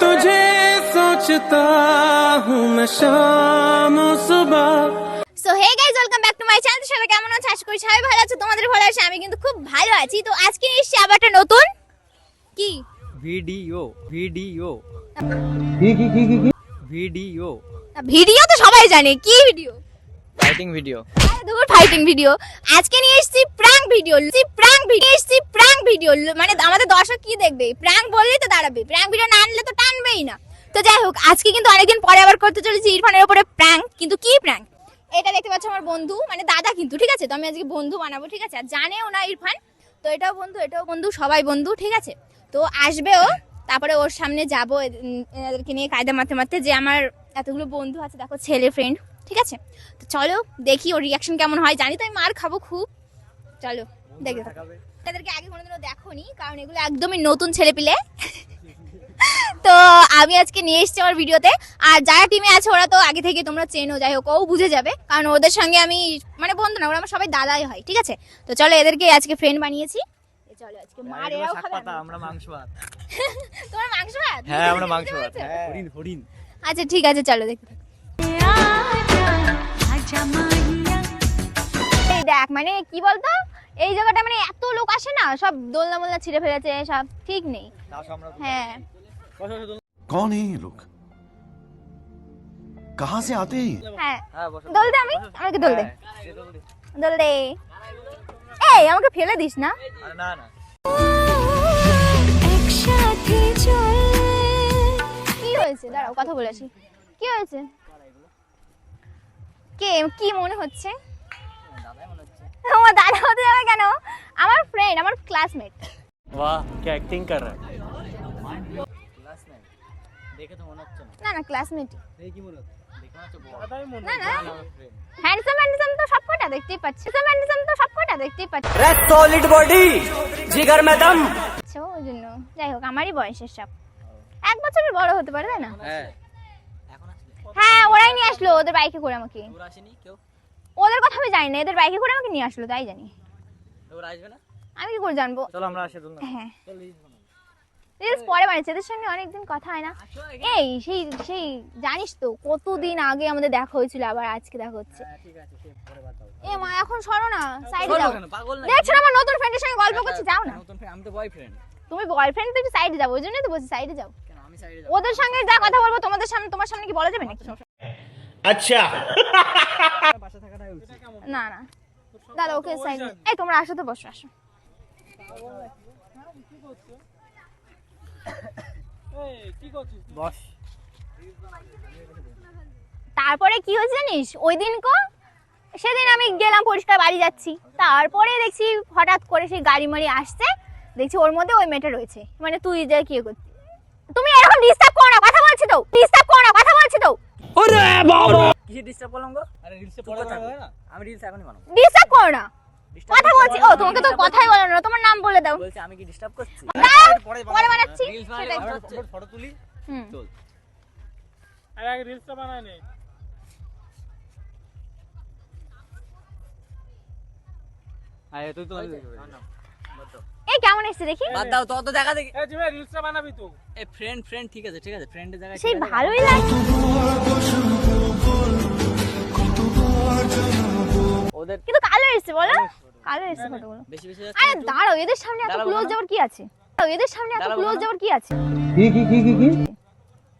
तुझे सोचता हूँ मैं शाम सुबह so hey guys welcome back to my channel সবাই কেমন আছো আশা করি সবাই ভালো আছো তোমাদের ভালো আছে আমি কিন্তু খুব ভালো আছি তো আজকে নিয়ে এসেছি আবার একটা নতুন কি ভিডিও ভিডিও ভিডিও ভিডিও তো সবাই জানে কি ভিডিও? ফাইটিং ভিডিও দূর ফাইটিং ভিডিও আজকে নিয়ে এসেছি প্রাঙ্ক ভিডিও প্রাঙ্ক ভিডিও এসেছি প্রাঙ্ক ভিডিও মানে আমাদের দর্শক কি দেখবে? প্রাঙ্ক বললেই তো দাঁড়াবে। প্রাঙ্ক ভিডিও না আনলে তো টানবেই না। তো যাই হোক আজকে কিন্তু অনেকদিন পরে আবার করতে চলেছি ইরফানের উপরে প্রাঙ্ক কিন্তু কি প্রাঙ্ক এটা দেখতে পাচ্ছ আমার বন্ধু মানে দাদা কিন্তু ঠিক আছে? তো আমি আজকে বন্ধু বানাবো ঠিক আছে? আর জানেও না ইরফান। তো এটাও বন্ধু এটাও বন্ধু সবাই বন্ধু ঠিক আছে? তো আসবেও তারপরে ওর সামনে যাব এদ- উম, এনাদেরকে নিয়ে কায়দা মারতে মারতে যে আমার এতগুলো বন্ধু আছে দেখো ছেলে ফ্রেন্ড ঠিক আছে? তো চলো দেখি ওর রিয়াকশন কেমন হয়। জানি তো আমি মার খাব খুব। চলো দেখে থাকো। এদেরকে আগে কোনোদিনও দেখোনি কারণ এগুলো একদমই নতুন ছেলে পিলে। তো আমি আজকে নিয়ে এসেছি আমার ভিডিওতে। আর যারা টিমে আছে ওরা তো আগে থেকে তোমরা চেনো যাই হোক ও বুঝে যাবে। কারণ ওদের সঙ্গে আমি মানে বন্ধু না ওরা আমার সবাই দাদাই হয় ঠিক আছে? তো চলো এদেরকে আজকে ফ্রেন্ড বানিয়েছি। চলো আজকে মার এরাও খাবে। আমরা মাংস ভাত। তোমার মাংস ভাত? হ্যাঁ আমরা মাংস ভাত হ্যাঁ। হরিণ হরিণ। আচ্ছা ঠিক আছে চলো দেখতে থাকো। এই দেখ মানে কি বলতো এই জায়গাটা মানে এত লোক আসে না সব দোলনা মোলনা ছিঁড়ে ফেলেছে সব ঠিক নেই হ্যাঁ कौन है ये लोग कहाँ से आते हैं ये? হ্যাঁ হ্যাঁ বসো দোল দে আমি আমাকে দোল দে হ্যাঁ, সে তো বলি। দোল দে এই আমাকে ফেলে দিস না আরে না না একসাথে চল কি হয়েছে? দাঁড়াও কথা বলে আসি। কি হয়েছে? কে কি মনে হচ্ছে? না না ক্লাসমেট তো সবকটা দেখতেই পাচ্ছি। তো সবকটা দেখতেই পাচ্ছি। আচ্ছা, ওই জন্য। যাই হোক আমারই বয়সের সব এক বছরের বড় হতে পারে তাই না? হ্যাঁ। হ্যাঁ ওরাই নিয়ে আসলো ওদের বাইকে করে আমাকে। ওদের কথা আমি জানি না এদের বাইকে করে আমাকে নিয়ে আসলো তাই জানি। তোর আসবে না? আমি কি করে জানব? চলো আমরা আসি হ্যাঁ। রিলস পরে বানিয়েছে এদের সঙ্গে অনেকদিন কথা হয় না। এই সেই সেই জানিস তো কতদিন আগে আমাদের দেখা হয়েছিল আবার আজকে দেখা হচ্ছে। হ্যাঁ এ মা এখন সরো না সাইডে যাও? দেখছ আমার নতুন ফ্রেন্ডের সঙ্গে গল্প করছি যাও না। নতুন friend, আমি তো বয়ফ্রেন্ড তুমি বয়ফ্রেন্ড তো একটু সাইডে যাব ওই জন্যই তো বলছি সাইডে যাও। কেন? আমি সাইডে যাব। ওদের সঙ্গে যা কথা বলব তোমাদের সামনে তোমার সামনে কি বলা যাবে নাকি? উচিত না না। দাদা ওকে সাইড এই তোমরা আসো তো বসো আসো। বস। তারপরে কি হয়েছে জানিস? ওই দিন কো সেদিন আমি গেলাম পরিষ্কার বাড়ি যাচ্ছি। তারপরে দেখছি হঠাৎ করে সেই গাড়ি মারি আসছে দেখছি ওর মধ্যে ওই মেয়েটা রয়েছে। মানে তুই যে কি করছিস তুমি এরকম ডিস্টার্ব করো না কথা বলছি তো। ডিস্টার্ব করো না কথা বলছি তো। কিসে ডিস্টার্ব করলাম গো? আরে রিলসে পড়ে না আমি রিলস এখনই বানাবো। ডিস্টার্ব করো না। কথা বলছি। ও তোমাকে তো কথাই বলো না তোমার নাম বলে দাও। বলছি আমি কি ডিস্টার্ব করছি? দাও, পরে বানাচ্ছি। রিলস সেটাই। ফটো তুলি। হুম। চল। আরে আগে রিলসটা বানায় নে। আরে তুই তো এই কেমন এসছে দেখি? বাদ দাও তো তো দেখা দেখি। এ জিমে রিলসটা বানাবি তো। এ ফ্রেন্ড ফ্রেন্ড ঠিক আছে ঠিক আছে ফ্রেন্ডের জায়গায় সেই ভালোই লাগছে ওদের কিন্তু কালো এসছে বলো। কালো এসছে ফটোগুলো। বেশি বেশি আরে দাঁড়াও এদের সামনে এত ক্লোজ যাওয়ার কি আছে? এদের সামনে এত ক্লোজ যাওয়ার কি আছে?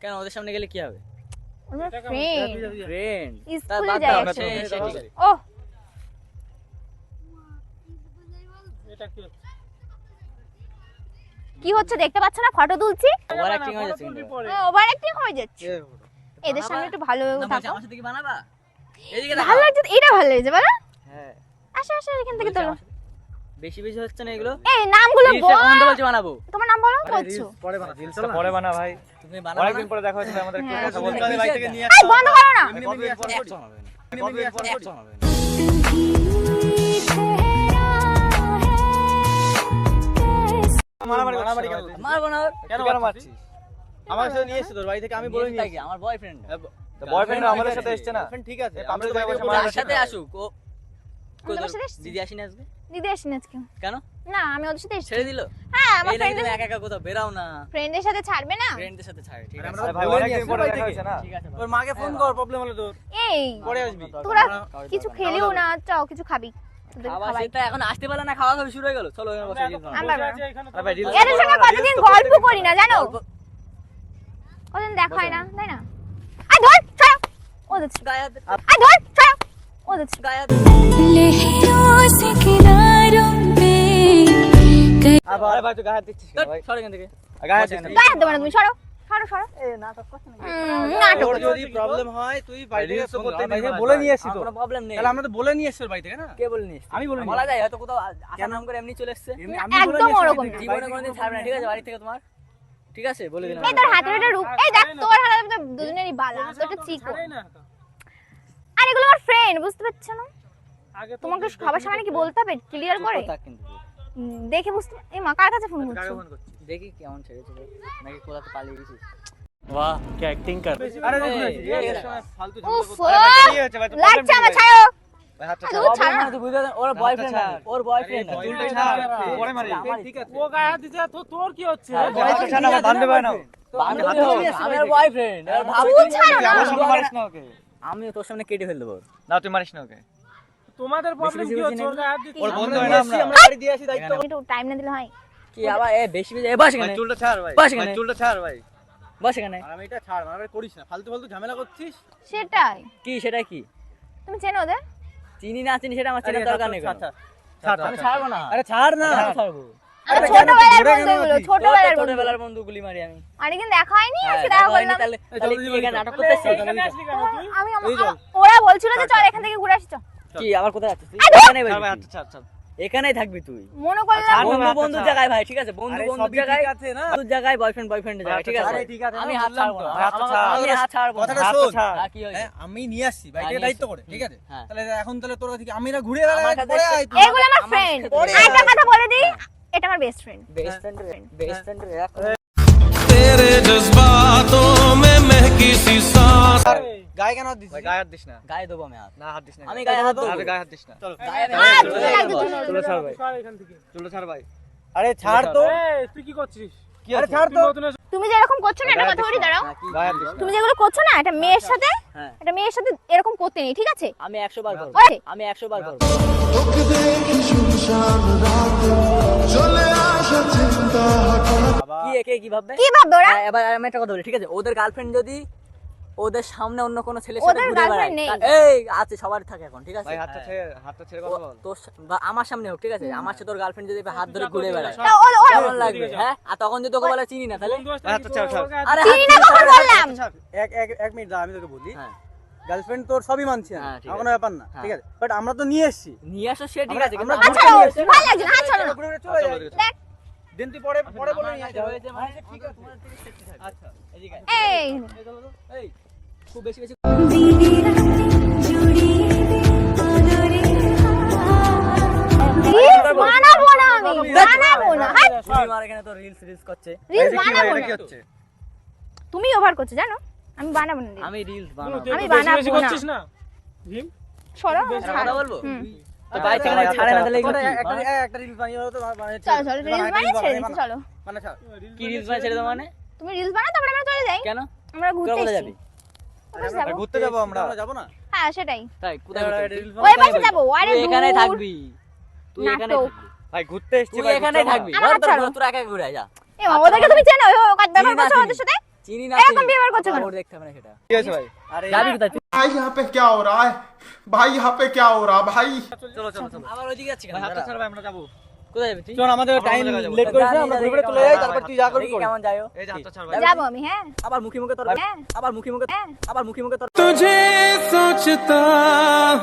কেন ওদের সামনে গেলে কি হবে? ওরা ফ্রেন্ড ফ্রেন্ড স্কুলে যায় একসাথে। ও এটা কি? কি হচ্ছে দেখতে পাচ্ছ না? ফটো তুলছি। ওভার অ্যাক্টিং হয়ে যাচ্ছে ওভার অ্যাক্টিং হয়ে যাচ্ছে। এদের সামনে একটু ভালো থাকো। আমার সাথে কি বানাবা? এদিকে দেখো ভালো লাগছে এটা ভালো লাগছে বলো। হ্যাঁ। আসো আসো এখান থেকে তোলো। বেশি বেশি হচ্ছে না এগুলো? এই নামগুলো বল। বলছি বানাবো। তোমার নাম বলো বলছো পরে বানা রিলসটা পরে বানা ভাই। তুমি অনেকদিন না? পরে দেখা হয়েছিল আমাদের একটু হ্যাঁ, কথা। বলতে বাড়ি থেকে নিয়ে এই বন্ধ করো না। করছি? না। করছি? না। মারামারি মারামারি কেন মারবো না। কেন কেন মারছিস? আমার সাথে নিয়ে এসে তোর বাড়ি থেকে আমি বলে নিয়ে আমার বয়ফ্রেন্ড বয়ফ্রেন্ড আমাদের সাথে এসছে না। ঠিক আছে আমরা তো ভাই বসে যার মারামারি সাথে আসুক ও আমি তোমার সাথে এসেছি? দিদি আসেনি আজকে? দিদি আসেনি আজকে। কেন? না আমি ওদের সাথে ছেড়ে দিল? হ্যাঁ আমার ফ্রেন্ডের একা একা কোথাও বেরাও না। ফ্রেন্ডের সাথে ছাড়বে না? ফ্রেন্ডদের সাথে ছাড়ে ঠিক আছে। ভাই হয়েছে না ঠিক তোর মাকে ফোন কর প্রবলেম হলে তোর এই পরে আসবি। তোরা কিছু খেলিও না চাও কিছু খাবি। খাওয়া খাওয়াই সেটা এখন আসতে পারলে না খাওয়া খাওয়া শুরু হয়ে গেল চলো এখানে বসে গিয়ে খাওয়া। আমরা বসে আছি এখানে আরে ভাই রিলস এদের সঙ্গে কতদিন গল্প করি না জানো গল্প- কতদিন দেখা হয় না তাই না আয় ধর ছাড়ো ওদের ছিল। গায়ে হাত- আয় ধর ছাড়ো ওদের ছিল। গায়ে হাত- लहरों से किनारों पे कई আরে ভাই তুই গায়ে হাত দিচ্ছিস কেন ভাই সর এখান থেকে গায়ে হাত দিচ্ছিস কেন? গায়ে হাত দেবো না তুমি সরো সরো সরো। হুম, নাটক তোর যদি প্রবলেম হয় তুই বাড়ি থেকে রিলস তো ফোন করতেই কর, আমি নেই বলে নিয়ে এসছি তো। কোনো প্রবলেম নেই। তাহলে আমরা তো বলে নিয়ে এসছি বাড়ি থেকে না? কে বলে নিস আমি বলে বলা যায় হয়তো কোথাও আসার নাম করে এমনি চলে এসছে। এমনি আমি বলে একদম ওরকম। বাড়ি না। থেকে। জীবনে কোনোদিন ছাড়বে না ঠিক আছে? বাড়ি থেকে তোমার? ঠিক আছে বলে দিলাম। এই তোর হাতের একটা রূপ এই দেখ তোর হাতে তো দুজনেরই বালা তো চিকো ছাড়েই না তো। আর এগুলো আমার ফ্রেন্ড বুঝতে পারছ না? তোমাকে সবার সামনে কি বলতে হবে? ক্লিয়ার করে? দেখে বুঝতে এই মা কার কাছে ফোন করছ দেখি কেমন ছেড়ে নাকি কোলাতে পালিয়ে গেছিস তোর আমি তোর সামনে কেটে ফেল না তুই মারিস না ওকে তোমাদের প্রবলেম কি হচ্ছে ওর গায়ে দিচ্ছে ওর বন্ধু হয় না। আমরা আমরা বাড়ি দিয়ে আসি দায়িত্ব একটু টাইম না দিলে হয়। কি আবার? এ বেশি বেশি এ বস ভাই, এখানে। চুলটা ছাড় ভাই। বাস ভাই, এখানে। চুলটা ছাড় ভাই। বস এখানে। আর আমি এটা ছাড় মানে করিস না। ফালতু ফালতু ঝামেলা করছিস? সেটাই। কি সেটা কি? তুমি চেনো ওদের? চিনি না চিনি সেটা আমার চেনার দরকার নেই ছাড়, আমি ছাড়বো না। আরে ছাড় না। ছাড়বো। ছোটবেলার বন্ধুগুলো মারি আমি। আর দেখা হয়নি? হ্যাঁ, আজকে দেখা করলাম। আমা- ওরা বলছিল যে চল। এখান থেকে ঘুরে আসি চল। কি আবার কোথায় যাচ্ছিস তুই আরে ধুর! এখানেই ছাড় ভাই, বসবি হাতটা ছাড়, ছাড়। তুই। এখানেই থাকবি তুই মনে করলাম ছাড় না, বন্ধু হাতটা বন্ধুর ছাড়। জায়গায় ভাই ঠিক আছে বন্ধু আরে বন্ধুর সবই জায়গায় ঠিক আছে না বন্ধুর জায়গায় বয়ফ্রেন্ড বয়ফ্রেন্ডের জায়গায় ঠিক আছে আরে ঠিক আছে আমি না, হাত বললাম ছাড়বো তো। না ভাই, হাতটা আমাকে- ছাড়। আমি হাত ছাড়বো না। কথাটা হাতটা শোন। ছাড়। হ্যাঁ, কি হয়েছে? হ্যাঁ, আমি নিয়ে আসছি বাড়ি হ্যাঁ, থেকে নিয়ে দায়িত্ব এসছি। করে ঠিক আছে হ্যাঁ। তাহলে এখন তাহলে তোরা থেকে আমি না ঘুরে আমার বেড়াই কাছে পরে এসে- আয় তুই। এগুলো আমার আমার ফ্রেন্ড সাথে একটা কথা বলে দিই এটা আমার best friend best friend best friend तेरे जज्बातों में महकी सी सांस গায়ে কেন হাত দিছিস? গায়ে হাত দিস না। গায়ে দেবো আমি হাত। না হাত দিস না। আমি গায়ে হাত দেবো। আরে গায়ে হাত দিস না। চুল চুল ছাড় ভাই। সর এখান থেকে। চুলটা ছাড় ভাই। আরে ছাড় তো। তুই কি করছিস? কি আরে ছাড় তো। তুমি যে এরকম করছ না একটা কথা বলি দাঁড়াও। তুমি যেগুলো করছ না একটা মেয়ের সাথে হ্যাঁ। একটা মেয়ের সাথে এরকম করতে নেই ঠিক আছে? আমি একশো বার করব। আমি একশো বার করব। কি একে কি ভাববে? কি ভাববে ওরা? হ্যাঁ, এবার আমি একটা কথা বলি ঠিক আছে? ওদের গার্লফ্রেন্ড যদি ওদের সামনে অন্য কোনো ছেলে সাথে ঘুরে বেড়ায় এই আছে সবার থাকে এখন ঠিক আছে ভাই হাতটা ছেড়ে হাতটা ছেড়ে কথা বল ও- তোর সা- বা আমার সামনে হোক ঠিক আছে আমার সাথে তোর গার্লফ্রেন্ড যদি হাত ধরে ঘুরে বেড়ায় কেমন লাগবে হ্যাঁ আর তখন যদি তোকে বলে চিনি না তাহলে হাতটা ছাড়, ছাড়। আরে চিনি না কখন বললাম এক এক এক মিনিট দাঁড়া, আমি তোকে বলি হ্যাঁ গার্লফ্রেন্ড তোর সবই মানছি হ্যাঁ, আমার কোনো ব্যাপার না হ্যাঁ। ঠিক আছে বাট আমরা তো নিয়ে এসেছি নিয়ে আসো সে ঠিক আছে আমরা আমার আচ্ছা সামনে ও, এসে- ভালো লাগছে না ছাড়ো ঘুরে ঘুরে চলে যাই। দেখ দিন তুই পরে পরে বলে নিয়ে আসবি। মানে ঠিক আছে আচ্ছা এই এই তুমি ওভার করছ জানো? আমি বানাবো না আমি রিলস বানাবো। আমি বানাবো না। ভীম সরো কথা বলব? তো ছাড়ে না তাহলে একটা একটা রিলস বানিয়ে তো চলো চলো রিলস বানিয়ে ছেড়ে চলো। মানে কি রিলস বানিয়ে ছেড়ে দাও মানে? তুমি রিলস বানাও তারপরে আমরা চলে যাই। কেন? আমরা ঘুরতে যাবি? কোথায় ভাই, যাবো ঘুরতে যাবো আমরা আমরা যাবো না হ্যাঁ সেটাই তাই কোথায় এবার ঘুরতে reels যাবি? ওই কোথায় পাশে যাবি? যাবো আরে তুই এখানেই দূর। থাকবি তুই এখানেই নাটক। থাকবি ভাই ঘুরতে এসেছি তুই ভাই এখানেই ঘুরতে থাকবি আমার ধর, হাত ধর, ছাড়ো। ধর, তোরা একা ঘুরে আয়, যা এ বাবা, ওদেরকে তুমি চেনো ও কাজ ব্যবহার চিনি না করছো চিনি। ওদের সাথে চিনি না এরকম চিনি। ব্যবহার করছো কেন? ওর দেখতে হবে না সেটা কি হয়েছে ভাই আরে যাবি কোথায় তুই? भाई यहाँ पे क्या हो रहा है भाई यहाँ पे क्या हो रहा भाई চলো চলো চলো আবার ওইদিকে যাচ্ছি কেন? ভাই হাতটা ছাড় ভাই আমরা যাবো কোথায় যাবি তুই? চল আমাদের আমরা টাইম অন্য জায়গায় যাবো। লেট করিস না যা, আমরা যা, ঘুরে ঘুরে যা, চলে যা, যাই যা, তারপর তুই যা করবি দেখি কর। কেমন যাইও এই যে হাতটা ছাড় ভাই যাবো আমি হ্যাঁ আবার মুখে মুখে তোর হ্যাঁ আবার মুখে মুখে হ্যাঁ আবার মুখে মুখে তোর तुझे सोचता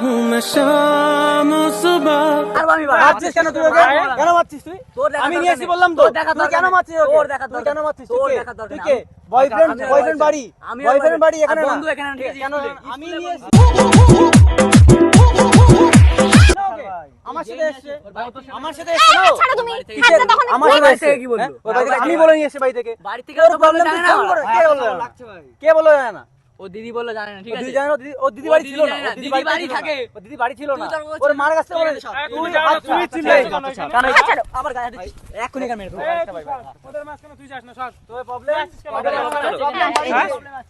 हूँ मैं शाम सुबह আর আমি বার মারছিস কেন তুই ওকে কেন মারছিস তুই তোর দেখা আমি দরকার নিয়ে এসেছি নেই। বললাম তো তোর দেখা তুই দরকার কেন নেই। মারছিস ওকে তোর দেখা তুই দরকার কেন নেই। মারছিস তোর তুই কে? দেখা দরকার তুই নেই। কে বয়ফ্রেন্ড আমি- বয়ফ্রেন্ড বাড়ি আমি বয়ফ্রেন্ড বাড়ি এখানে আর না বন্ধু এখানে ঠিক আছে কেন স্কুলে, আমি স্কুলে নিয়ে বন্ধু। এসেছি আমার সাথে এসছে আমার সাথে এসছে না এই, ও? ছাড়ো তুমি। বাড়ি থেকে হাতটা তখন আমার সাথে বাড়ি কি বলল? আমি বলে নিয়ে বাড়ি থেকে। বাড়ি থেকে প্রবলেম কে বলল? কে বলল না? ও দিদি বলল জানে না ঠিক আছে দিদি জানে না, ও দিদি- বাড়ি ছিল না দিদি বাড়ি। থাকে। ও দিদি বাড়ি ছিল না। তুই ওর মার কাছে বলে তুই জানো না, আচ্ছা, আচ্ছা, চিল্লাই কেন আচ্ছা? কানে-। আমার গায়ে। কেন মেরে তুই ওদের মাঝখানে তুই যাস না সর তোর প্রবলেম প্রবলেম আছে। প্রবলেম বাড়ি হ্যাঁ?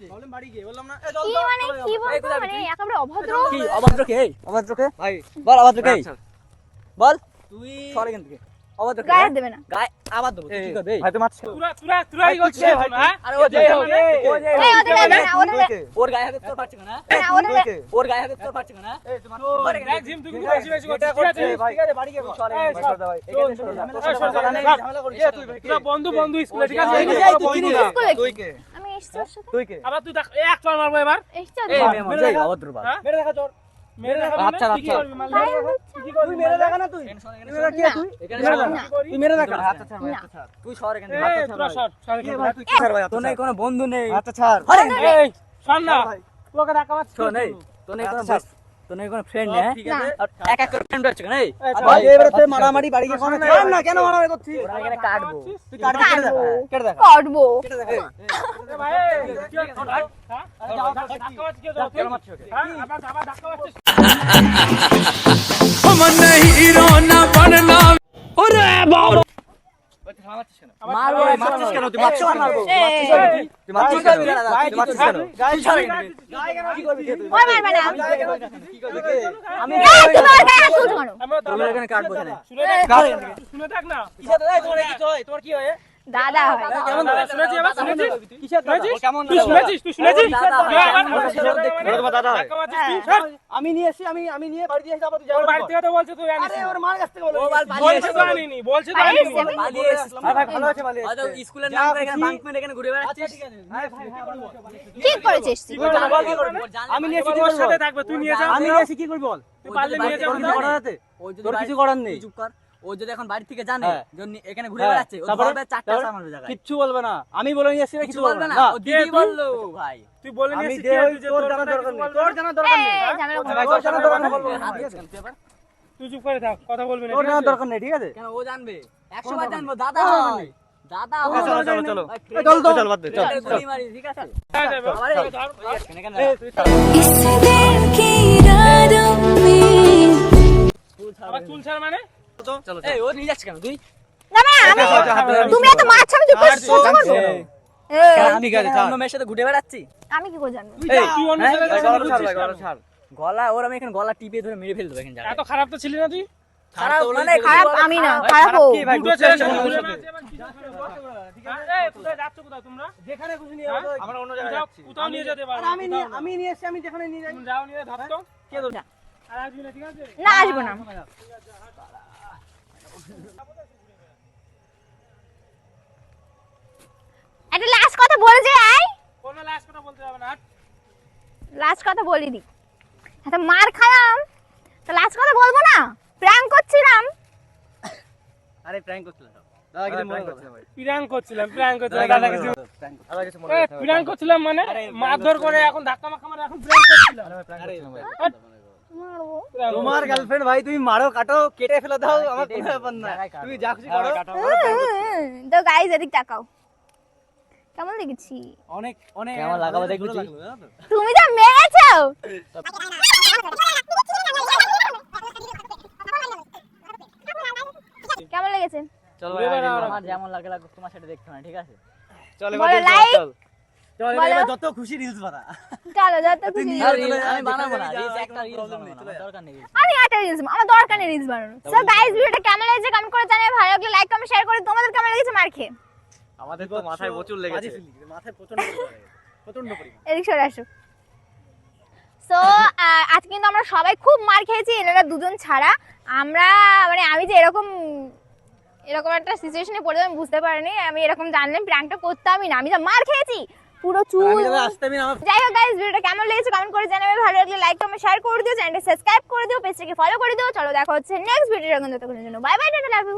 গিয়ে বাড়ি গিয়ে বললাম না। এই কি মানে কি বলতো মানে? একেবারে অভদ্র? কি অভদ্র কে? অভদ্র কে? ভাই। বল অভদ্র কে। বল। তুই সর এখান থেকে। অভদ্র গায়ে দেবে না গায়ে আবার দেবো কি করবে ভাই তুই মারছিস তুরা তুরা তুরাই করছিস ভাই, হ্যাঁ আরে ও যে ও যে, ও যে, এই, এই, ওদের গায়ে দেবে না, ওদের তুই গায়ে- কে? ওর গায়ে হাতে তোর পারছিস না না, ওদের তুই গায়ে- কে? ওর গায়ে হাতে তোর পারছিস না এই, তুই মার- চল, মার এখানে। দেখ, জিম, তুই কিন্তু বেশি বেশি আছে, করছিস, ঠিক আছে? করছিস, ভাই। ঠিক আছে, বাড়ি গিয়ে বল। এই, ভাই, সর। সর দে ভাই। চল, এখানে চল, ঝামেলা করিস চল, না, ঝামেলা চল, ঝামেলা করিস কে না, তুই? তুই তোরা কে? বন্ধু বন্ধু স্কুলে ঠিক আছে তুই তুই কে? আমি এসছি তুই কে? আবার তুই দেখ এক মারবো এবার এসছি ওদের মেরে দেখা। হ্যাঁ? মেরে দেখা চোর। দেখা আচ্ছা, মানে? আচ্ছা। তুই? মেরে দেখা না তুই? মেরে কি তুই। দেখা। তুই মেরে দেখা। আচ্ছা। আচ্ছা তুই সর এখান আচ্ছা, তোরা সর, সর এখান তুই কি ভাই তোর আচ্ছা কোনো বন্ধু নেই। আচ্ছা ছাড়। এই, না, ভাই। তোকে ধাক্কা মারছিস শোন? এই তোর নেই কোনো তোনের কোনো ফ্রেন্ড না এক মারামারি বাড়ি কেন মারামারি করছিস? তোমার কি হয়? দাদা কেমন দাদা, এবার? শুনেছিস? কিসের দাদা? কেমন তুই শুনেছিস? তুই শুনেছিস? দাদা আবার-। আমি নিয়ে এসেছি আমি আমি নিয়ে বাড়ি দিয়ে এসে আবার তুই তোর যাবি বাড়ি থেকে তো বলছে তুই আনিস আরে ওর মার কাছ থেকে বলে বলছে তো এসেছে। আনিনি, বলছে তো আনিনি। এসেছে। পালিয়ে আরে ভাই ভালো আছে ভালো আছে হয়তো স্কুলের নাম করে এখানে বাঙ্ক মেরে এখানে ঘুরে বেড়াচ্ছিস আচ্ছা ঠিক আছে। ঠিক করেছিস তুই। আমি নিয়ে এসেছি ওর সাথে থাকবে, তুই নিয়ে যা। আমি নিয়ে এসেছি কি করবি বল তুই পারলে নিয়ে যা। তোর তোর কিছু করার নেই চুপ কর ও যদি এখন বাড়ি থেকে জানে হ্যাঁ। এখানে ঘুরে হ্যাঁ। বেড়াচ্ছে ও চারটা কিচ্ছু বলবে না। আমি বলে নিয়ে কিছু বলবে না। ও দিদি বলল ভাই। তুই বলে তুই তোর জানা দরকার নেই তোর জানা দরকার নেই তোর জানা দরকার নেই। তুই চুপ করে থাক কথা বলবি না তোর জানা দরকার নেই ঠিক আছে? কেন ও জানবে। 100 বার জানব দাদা জানবে দাদা চলো চলো চলো মানে চল, চলো, এই, ও নিয়ে যাচ্ছে কেন? তুই? না, না, আমি- তুমি এত মারছো আমি চুপ করে সহ্য করব? আমি কি ছাড়। অন্য মেয়ের সাথে ঘুরে বেড়াচ্ছি? আমি কি করে জানব? এই, তুই অন্য হ্যাঁ, সাথে গলা ছাড়, ভাই, গলা ছাড়। গলা ওর আমি এখানে গলা টিপে ধরে মেরে ফেলব এখানে এত খারাপ তো ছিলি না তুই? খারাপ মানে খারাপ আমি না খারাপ ও দুটো ছেলে কি? হ্যাঁ? যেখানে খুশি নিয়ে হ্যাঁ? আমরা অন্য জায়গায় যাচ্ছি। কোথাও নিয়ে যেতে পারো। আমি নিয়ে আমি নিয়ে এসেছি আমি যেখানে নিয়ে যাই। যাও নিয়ে ধর কে ধরবে? আর আসবি না, ঠিক আছে? না আসব না। একটা লাস্ট কথা বলে যে আয়। কোনো last কথা বলতে যাবে না, লাস্ট কথা বলি দি এত মার খালাম। তো লাস্ট কথা বলব না? প্র্যাঙ্ক করছিলাম। আরে প্র্যাঙ্ক করছিলাম। মনে প্র্যাঙ্ক করছিলাম মনে মানে মারধর করে এখন ধাক্কা মাক্কা মারে এখন প্র্যাঙ্ক করছিলাম। তোমার গার্লফ্রেন্ড ভাই তুমি মারো কাটো কেটে ফেলে দাও আমার কোনো ব্যাপার না। তুমি যা খুশি করো। তো গাইজ এদিক তাকাও। কেমন দেখেছি অনেক অনেক কেমন লাগাবো তো? তুমি তো মেরেছো! কেমন লেগেছে? চলো। আমার যেমন লাগে লাগবে তোমার সাথে দেখতে না, ঠিক আছে? চল বলো, যত খুশি রিলস বানা। চলো যত খুশি আমি বানাবো না যা, একটা আমার দরকার নেই reels। একটা রিলস আমার দরকার নেই রিলস বানানো সো গাইজ ভিডিওটা কেমন লেগেছে কমেন্ট করে জানাবে ভালো লাগলে লাইক কমেন্ট শেয়ার করে তোমাদের কেমন লেগেছে মার খেয়ে? আমাদের তো মাথায় প্রচুর লেগেছে। মাথায় প্রচণ্ড প্রচণ্ড পরিমাণ। এদিক সরে আসো। সো আজকে কিন্তু আমরা সবাই খুব মার খেয়েছি এনারা দুজন ছাড়া। আমরা মানে আমি যে এরকম এরকম একটা সিচুয়েশনে পড়ে আমি বুঝতে পারিনি। আমি এরকম জানলাম প্র্যাঙ্কটা করতামই না। আমি যা মার খেয়েছি পুরো চুল যাই হোক গাইস ভিডিওটা কেমন লেগেছে কমেন্ট করে জানাবে ভালো লাগলে লাইক কমেন্ট শেয়ার করে দিও চ্যানেলটা সাবস্ক্রাইব করে দিও পেজটাকে ফলো করে দিও। চলো দেখা হচ্ছে নেক্সট ভিডিওটা কিন্তু ততক্ষণের জন্য। Bye bye tata love you